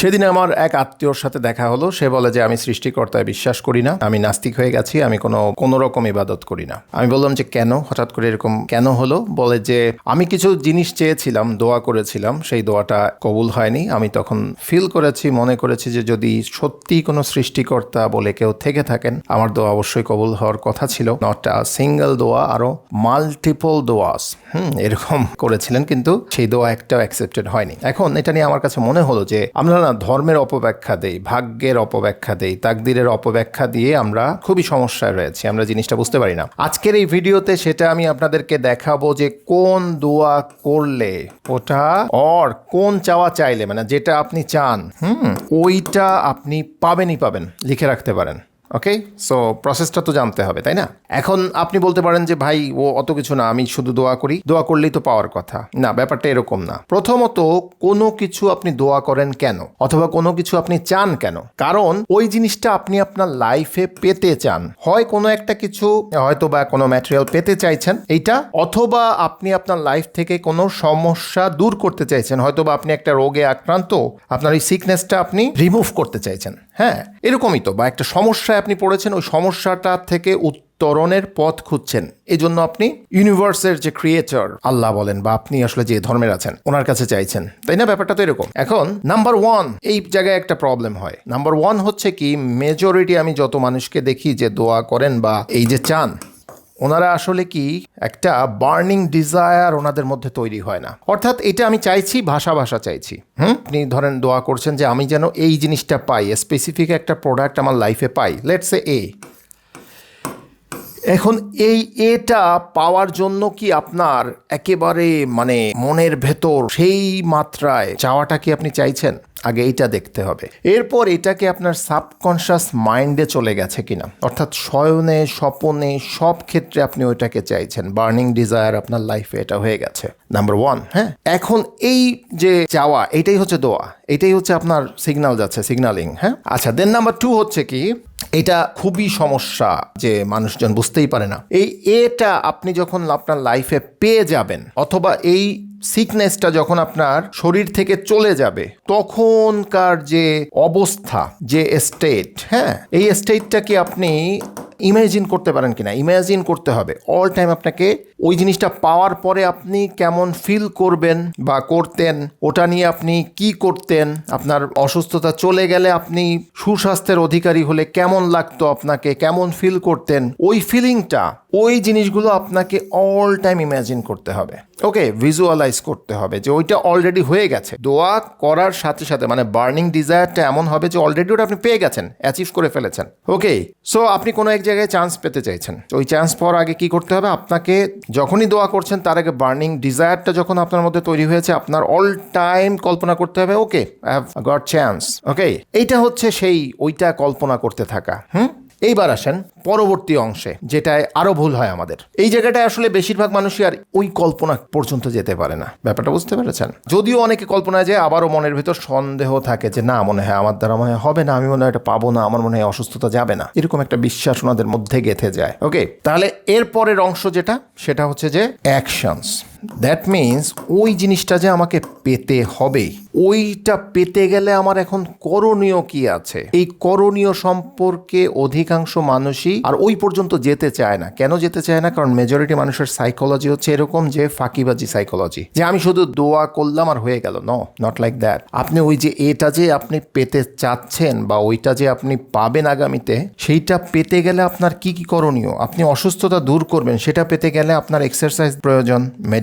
সেদিন আমার এক আত্মীয়র সাথে দেখা হলো। সে বলে যে, আমি সৃষ্টিকর্তায় বিশ্বাস করি না। আমি নাস্তিক হয়ে গেছি। আমি কোনো কোনো রকম ইবাদত করি না। আমি বললাম যে, কেন? হঠাৎ করে এরকম কেন হলো? বলে যে, আমি কিছু জিনিস চেয়েছিলাম, দোয়া করেছিলাম। সেই দোয়াটা কবুল হয়নি। আমি তখন ফিল করেছি, মনে করেছি যে, যদি সত্যি কোনো সৃষ্টিকর্তা বলে কেউ থেকে থাকেন, আমার দোয়া অবশ্যই কবুল হওয়ার কথা ছিল। নট আ সিঙ্গেল দোয়া, আরও মাল্টিপল দোয়াস, হুম, এরকম করেছিলেন। কিন্তু সেই দোয়া একটাও অ্যাকসেপ্টেড হয়নি। এখন এটা নিয়ে আমার কাছে মনে হলো যে আমরা না ধর্মের অপব্যাখ্যা দেই, ভাগ্যের অপব্যাখ্যা দেই, তাকদিরের অপব্যাখ্যা দিয়ে আমরা খুবই সমস্যায় রয়েছি, আমরা জিনিসটা বুঝতে পারি না। আজকের এই ভিডিওতে সেটা আমি আপনাদেরকে দেখাবো যে কোন দোয়া করলে ওটা অর কোন চাওয়া চাইলে মানে যেটা আপনি চান, হুম, ওইটা আপনি পাবেনই পাবেন, লিখে রাখতে পারেন। ওকে সো প্রসেসটা তো জানতে হবে, তাই না? এখন আপনি বলতে পারেন যে, ভাই, ও অত কিছু না, আমি শুধু দোয়া করি। দোয়া করলেই তো পাওয়ার কথা। না, ব্যাপারটা এরকম না। প্রথমত, কোনো কিছু আপনি দোয়া করেন কেন? অথবা কোনো কিছু আপনি চান কেন? কারণ, ওই জিনিসটা আপনি আপনার লাইফে পেতে চান। হয় কোনো একটা কিছু হয়তো বা কোনো ম্যাটেরিয়াল পেতে চাইছেন এইটা, অথবা আপনি আপনার লাইফ থেকে কোনো সমস্যা দূর করতে চাইছেন। হয়তো বা আপনি একটা রোগে আক্রান্ত, আপনার এই সিকনেসটা আপনি রিমুভ করতে চাইছেন। হ্যাঁ এরকমই তো। বা একটা সমস্যায় আপনি পড়েছেন, ওই সমস্যাটা থেকে উত্তরণের পথ খুঁজছেন। এই জন্য আপনি ইউনিভার্সের যে ক্রিয়েটর আল্লাহ বলেন, বা আপনি আসলে যে ধর্মের আছেন, ওনার কাছে চাইছেন। তাই না? ব্যাপারটা তো এরকম। এখন নাম্বার ওয়ান এই জায়গায় একটা প্রবলেম হয়। নাম্বার ওয়ান হচ্ছে কি মেজরিটি আমি যত মানুষকে দেখি যে দোয়া করেন বা এই যে চান ওনারা আসলে কি একটা বার্নিং ডিজায়ার ওনাদের মধ্যে তৈরি হয় না। অর্থাৎ এটা আমি চাইছি, ভাষা ভাষা চাইছি। হুম? আপনি ধরেন দোয়া করছেন যে আমি যেন এই জিনিসটা পাই স্পেসিফিক একটা প্রোডাক্ট আমার লাইফে পাই। লেটস এ এখন এই এটা পাওয়ার জন্য কি আপনার একেবারে মানে মনের ভেতর সেই মাত্রায় চাওয়াটা কি আপনি চাইছেন? আগে এটা দেখতে হবে। এরপর এটাকে আপনার সাবকনশাস মাইন্ডে চলে গেছে কিনা। অর্থাৎ শয়নে স্বপনে, সব ক্ষেত্রে আপনি ওইটাকে চাইছেন। বার্নিং ডিজায়ার আপনার লাইফে এটা হয়ে গেছে। নাম্বার ওয়ান হ্যাঁ? এখন এই যে চাওয়া, এটাই হচ্ছে দোয়া। এটাই হচ্ছে আপনার সিগনাল যাচ্ছে সিগনালিং হ্যাঁ? আচ্ছা দেন নাম্বার টু হচ্ছে কি? এটা খুবই সমস্যা যে মানুষজন বুঝতেই পারে না। এই এটা আপনি যখন আপনার লাইফে পেয়ে যাবেন, অথবা এই সিকনেসটা যখন আপনার শরীর থেকে চলে যাবে, তখনকার যে অবস্থা, যে স্টেট হ্যাঁ? এই স্টেটটাকে আপনি ইমাজিন করতে পারেন কিনা ইমাজিন করতে হবে। অল টাইম আপনাকে ওই জিনিসটা পাওয়ার পরে আপনি কেমন ফিল করবেন বা করতেন, ওটা নিয়ে আপনি কি করতেন, আপনার অসুস্থতা চলে গেলে আপনি সুস্বাস্থ্যের অধিকারী হলে কেমন লাগতো আপনাকে, কেমন ফিল করতেন, ওই ফিলিংটা ওই জিনিসগুলো আপনাকে অল টাইম ইমাজিন করতে হবে। ওকে ভিজুয়ালাইজ করতে হবে যে ওইটা অলরেডি হয়ে গেছে। দোয়া করার সাথে সাথে মানে বার্নিং ডিজায়ারটা এমন হবে যে অলরেডি ওটা আপনি পেয়ে গেছেন অ্যাচিভ করে ফেলেছেন। ওকে সো আপনি কোনো এক জায়গায় চান্স পেতে চাইছেন। ওই চান্স পাওয়ার আগে কি করতে হবে? আপনাকে যখনই দোয়া করছেন, তার আগে বার্নিং ডিজায়ারটা যখন আপনার মধ্যে তৈরি হয়েছে, আপনার অল টাইম কল্পনা করতে হবে okay I have got chance okay এইটা হচ্ছে সেই, ওইটা কল্পনা করতে থাকা। হুম? এইবার আসেন পরবর্তী অংশে, যেটায় আরও ভুল হয় আমাদের। এই জায়গাটায় আসলে বেশিরভাগ মানুষই আর ওই কল্পনা পর্যন্ত যেতে পারে না। ব্যাপারটা বুঝতে পেরেছেন? যদিও অনেকে কল্পনায় যায় আবারও মনের ভিতর সন্দেহ থাকে যে, না, মনে হয় আমার দ্বারা মনে হয় হবে না, আমি মনে হয় এটা পাবো না, আমার মনে হয় অসুস্থতা যাবে না। এরকম একটা বিশ্বাস ওনাদের মধ্যে গেঁথে যায়। ওকে, তাহলে এর পরের অংশ যেটা, সেটা হচ্ছে যে অ্যাকশনস দ্যাট মিন্স ওই জিনিসটা যে আমাকে পেতে হবে, ওইটা পেতে গেলে আমার এখন করণীয় কি আছে? এই করণীয় সম্পর্কে অধিকাংশ মানুষই আর ওই পর্যন্ত যেতে চায় না। কেন যেতে চায় না? কারণ মেজরিটি মানুষের সাইকোলজি হচ্ছে এরকম যে ফাঁকিবাজি সাইকোলজি যে আমি শুধু দোয়া করলাম আর হয়ে গেল। ন নট লাইক দ্যাট আপনি ওই যে এটা যে আপনি পেতে চাচ্ছেন বা ওইটা যে আপনি পাবেন আগামীতে, সেইটা পেতে গেলে আপনার কি কি করণীয়? আপনি অসুস্থতা দূর করবেন, সেটা পেতে গেলে আপনার এক্সারসাইজ প্রয়োজন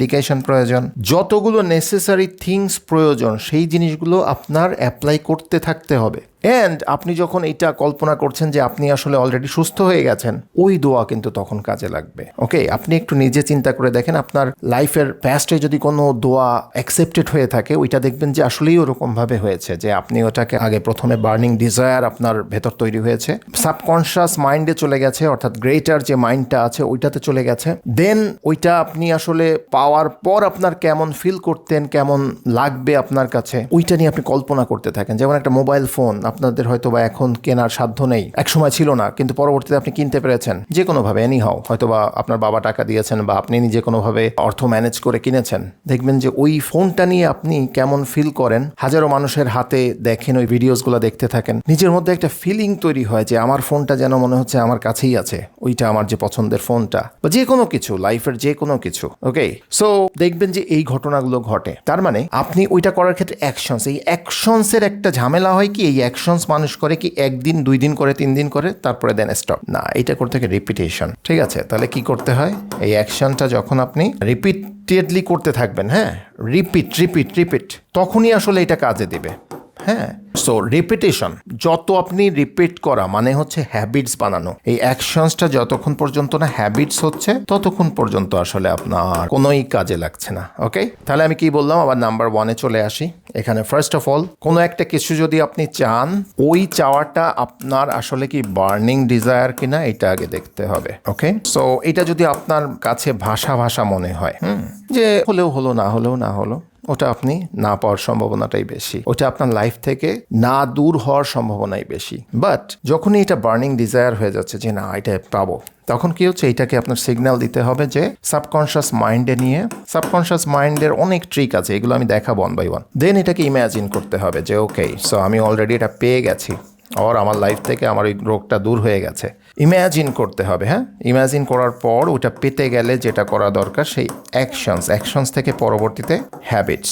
মেডিকেশন প্রয়োজন। যতগুলো নেসেসারি থিংস প্রয়োজন সেই জিনিসগুলো আপনার অ্যাপ্লাই করতে থাকতে হবে। অ্যান্ড আপনি যখন এটা কল্পনা করছেন যে আপনি আসলে অলরেডি সুস্থ হয়ে গেছেন, ওই দোয়া কিন্তু তখন কাজে লাগবে। ওকে আপনি একটু নিজে চিন্তা করে দেখেন, আপনার লাইফের প্যাস্টে যদি কোনো দোয়া অ্যাকসেপ্টেড হয়ে থাকে, ওইটা দেখবেন যে আসলেই ওরকমভাবে হয়েছে যে আপনি ওটাকে আগে প্রথমে বার্নিং ডিজায়ার আপনার ভেতর তৈরি হয়েছে সাবকনশিয়াস মাইন্ডে চলে গেছে, অর্থাৎ গ্রেটার যে মাইন্ডটা আছে, ওইটাতে চলে গেছে। দেন ওইটা আপনি আসলে পাওয়ার পর আপনার কেমন ফিল করতেন, কেমন লাগবে আপনার কাছে, ওইটা নিয়ে আপনি কল্পনা করতে থাকেন। যেমন একটা মোবাইল ফোন আপনাদের হয়তো বা এখন কেনার সাধ্য নেই। এক সময় ছিল না, কিন্তু পরবর্তীতে আপনি কিনতে পেরেছেন। যে কোনোভাবে এনি হাও হয়তো বা আপনার বাবা টাকা দিয়েছেন বা আপনি নিজে কোনোভাবে অর্থ ম্যানেজ করে কিনেছেন। দেখবেন যে ওই ফোনটা নিয়ে আপনি কেমন ফিল করেন। হাজারো মানুষের হাতে দেখেন, ওই ভিডিওসগুলো দেখতে থাকেন। নিজের মধ্যে একটা ফিলিং তৈরি হয় যে আমার ফোনটা যেন মনে হচ্ছে আমার কাছেই আছে। ওইটা আমার যে পছন্দের ফোনটা। বা যে কোনো কিছু লাইফের যে কোনো কিছু ওকে সো দেখবেন যে এই ঘটনাগুলো ঘটে। তার মানে আপনি ওইটা করার ক্ষেত্রে অ্যাকশনস এই অ্যাকশনসের একটা ঝামেলা হয় কি? এই অ্যাকশনস মানুষ করে কি একদিন দুই দিন করে তিন দিন করে, তারপরে দেন স্টপ না, এটা করতে থাকে রিপিটেশন ঠিক আছে, তাহলে কি করতে হয়? এই অ্যাকশনটা যখন আপনি রিপিটেডলি করতে থাকবেন হ্যাঁ? রিপিট রিপিট রিপিট তখনই আসলে এটা কাজে দিবে। হ্যাঁ। সো রিপিটেশন যত আপনি রিপিট করা মানে হচ্ছে হ্যাবিটস বানানো, এই অ্যাকশনসটা যতক্ষণ পর্যন্ত না হ্যাবিটস হচ্ছে, ততক্ষণ পর্যন্ত আসলে আপনার কোনোই কাজে লাগছে না ওকে তাহলে আমি কি বললাম? আবার নাম্বার ওয়ানে চলে আসি। এখানে ফার্স্ট অফ অল কোনো একটা কিছু যদি আপনি চান, ওই চাওয়াটা আপনার আসলে কি বার্নিং ডিজায়ার কিনা, এটা আগে দেখতে হবে ওকে সো এটা যদি আপনার কাছে ভাষা ভাষা মনে হয়, হুম? যে হলেও হলো, না হলেও না হলো ওটা আপনি না পাওয়ার সম্ভাবনাটাই বেশি। ওটা আপনার লাইফ থেকে না দূর হওয়ার সম্ভাবনাই বেশি। বাট যখনই এটা বার্নিং ডিজায়ার হয়ে যাচ্ছে যে না, এটা পাবো, তখন কি হচ্ছে? এটাকে আপনার সিগন্যাল দিতে হবে যে সাবকনশিয়াস মাইন্ডে নিয়ে সাবকনশিয়াস মাইন্ডের অনেক ট্রিক আছে, এগুলো আমি দেখাবো ওয়ান বাই ওয়ান দেন এটাকে ইম্যাজিন করতে হবে যে ওকে সো আমি অলরেডি এটা পেয়ে গেছি আর আমার লাইফ থেকে আমার ওই রোগটা দূর হয়ে গেছে। ইমাজিন করতে হবে হ্যাঁ? ইম্যাজিন করার পর ওটা পেতে গেলে যেটা করা দরকার সেই অ্যাকশনস অ্যাকশনস থেকে পরবর্তীতে habits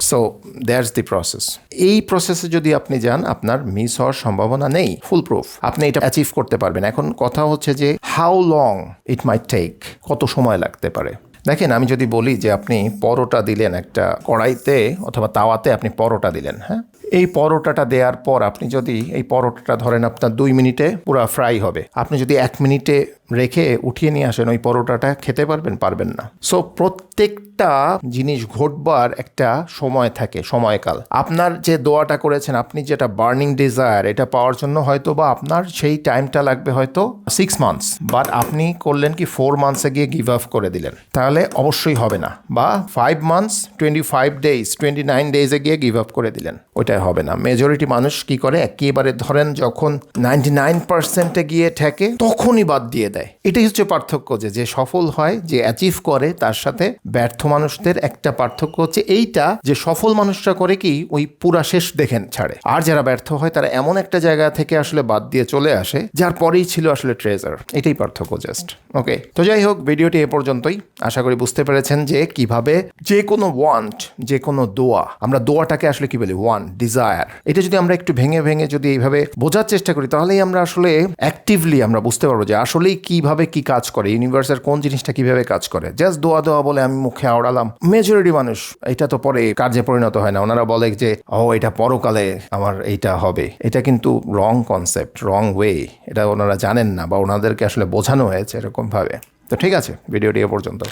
so that's the process এই প্রসেসে যদি আপনি যান, আপনার মিস হওয়ার সম্ভাবনা নেই ফুল প্রুফ আপনি এটা অ্যাচিভ করতে পারবেন। এখন কথা হচ্ছে যে how long it might take কত সময় লাগতে পারে? দেখেন, আমি যদি বলি যে, আপনি পরোটা দিলেন একটা কড়াইতে অথবা তাওয়াতে, আপনি পরোটা দিলেন হ্যাঁ? এই পরোটাটা দেওয়ার পর আপনি যদি এই পরোটাটা ধরেন আপনার দুই মিনিটে পুরো ফ্রাই হবে। আপনি যদি এক মিনিটে রেখে উঠিয়ে নিয়ে আসেন, ওই পরোটাটা খেতে পারবেন পারবেন না। সো প্রত্যেকটা জিনিস ঘটবার একটা সময় থাকে, সময়কাল। আপনার যে দোয়াটা করেছেন, আপনি যেটা বার্নিং ডিজায়ার এটা পাওয়ার জন্য হয়তো বা আপনার সেই টাইমটা লাগবে হয়তো সিক্স মান্থস বাট আপনি করলেন কি ফোর মান্থসে গিয়ে গিভ আপ করে দিলেন। তাহলে অবশ্যই হবে না। বা five months twenty five days twenty nine ডেজে গিয়ে গিভ আপ করে দিলেন। ওইটাই হবে না। মেজরিটি মানুষ কি করে? একেবারে ধরেন যখন নাইনটি নাইন পার্সেন্টে গিয়ে ঠেকে, তখনই বাদ দিয়ে দেয়। এটাই হচ্ছে পার্থক্য যে যে সফল হয়, যে অ্যাচিভ করে, তার সাথে ব্যর্থ মানুষদের একটা পার্থক্য হচ্ছে এইটা যে, সফল মানুষরা করে কি? ওই পুরা শেষ দেখেন, ছাড়ে। আর যারা ব্যর্থ হয়, তারা এমন একটা জায়গা থেকে আসলে বাদ দিয়ে চলে আসে, যার পরেই ছিল আসলে ট্রেজার এটাই পার্থক্য জাস্ট ওকে তো যাই হোক, ভিডিওটি এ পর্যন্তই। আশা করি বুঝতে পেরেছেন যে, কীভাবে যে কোনো ওয়ান্ট যে কোনো দোয়া, আমরা দোয়াটাকে আসলে কি বলি? ওয়ান ডিজায়ার এটা যদি আমরা একটু ভেঙে ভেঙে যদি এইভাবে বোঝার চেষ্টা করি, তাহলেই আমরা আসলে অ্যাক্টিভলি আমরা বুঝতে পারব যে আসলেই কীভাবে কি কাজ করে ইউনিভার্সের কোন জিনিসটা কীভাবে কাজ করে। জাস্ট দোয়া দোয়া বলে আমি মুখে আওড়ালাম। মেজরিটি মানুষ, এটা তো পরে কার্যে পরিণত হয় না। ওনারা বলে যে ও এটা পরকালে আমার এইটা হবে। এটা কিন্তু রং কনসেপ্ট রং ওয়ে এটা ওনারা জানেন না বা ওনাদেরকে আসলে বোঝানো হয়েছে এরকমভাবে। তো ঠিক আছে ভিডিওটি এ পর্যন্ত।